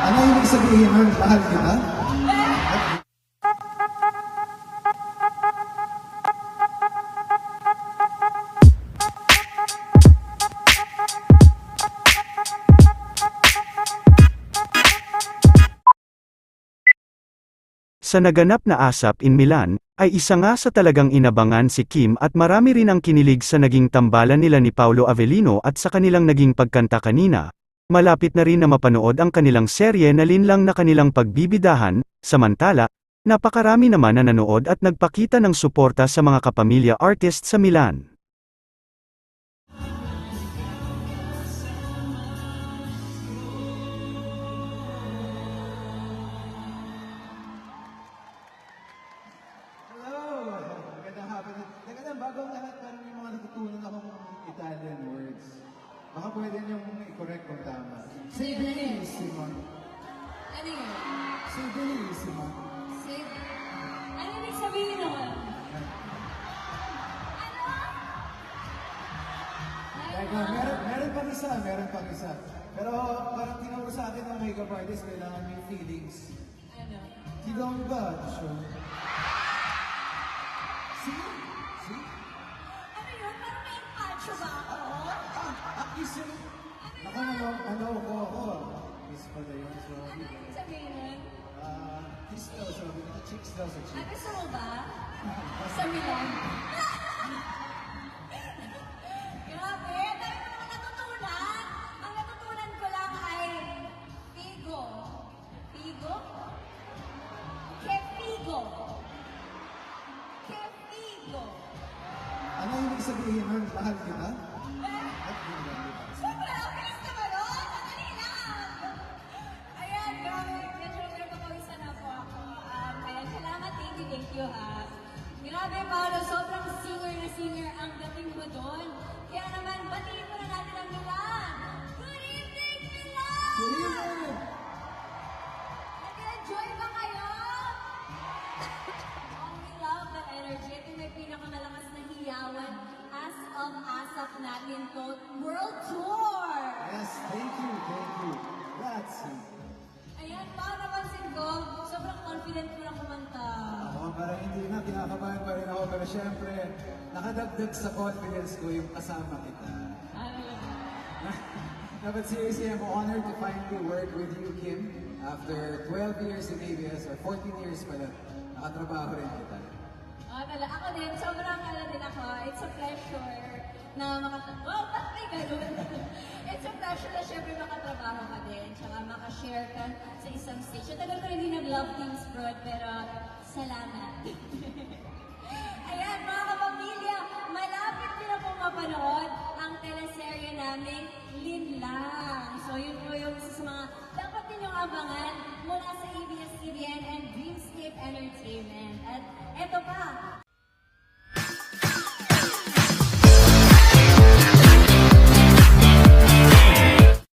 Ano ibig sabihin nun? Mahal kita? Sa naganap na ASAP in Milan, ay isa nga sa talagang inabangan si Kim at marami rin ang kinilig sa naging tambalan nila ni Paolo Avellino at sa kanilang naging pagkanta kanina. Malapit na rin na mapanood ang kanilang serye na linlang na kanilang pagbibidahan, samantala, napakarami naman na nanood at nagpakita ng suporta sa mga kapamilya artist sa Milan. Baka pwede niyong i-correct kung tama. Sei benissimo. Ano yun? Sei benissimo. Say, ano ibig sabihin naman? Teka, meron, meron pang isa, meron pang isa. Pero parang tinuro sa akin ng makeup artist, kailangan may feelings. Ano? Ti do un bacio. Sì? Sa chicks. gusto mo ba? Sa Milan? Grabe, dami ko naman natutunan. Ang natutunan ko lang ay Figo. Figo? Kefigo. Kefigo. Ano ibig sabihin nun? Mahal kita? Eh, At thank you, ha. Grabe, Paolo. Sobrang singer na singer ang dating mo doon. Kaya naman, batiin mo na natin ang Milan. Good evening, Milan! Good evening! Nag-enjoy ba kayo? oh, we love the energy. Ito may pinakamalakas na hiyawan as of ASAP natin to World Tour! Hindi na, kinakabahan pa rin ako. Pero syempre, nakadagdag sa confidence ko yung kasama kita. Ano no, but seriously, I'm honored to finally work with you, Kim. After 12 years in ABS, or 14 years pala, nakatrabaho rin kita. Ah, tala, ako din, sobrang ano din ako. It's a pleasure na makatrabaho. Oh, ba't may ganun? It's a pleasure na syempre makatrabaho ka din. Tsaka makashare ka sa isang stage. At tagal ko rin hindi nag-love teams, bro, pero salamat. Ayan, mga kapamilya, malapit din na pong mapanood ang teleserye namin, Linlang. So, yun po yung isa sa mga dapat ninyong abangan mula sa ABS-CBN and Dreamscape Entertainment.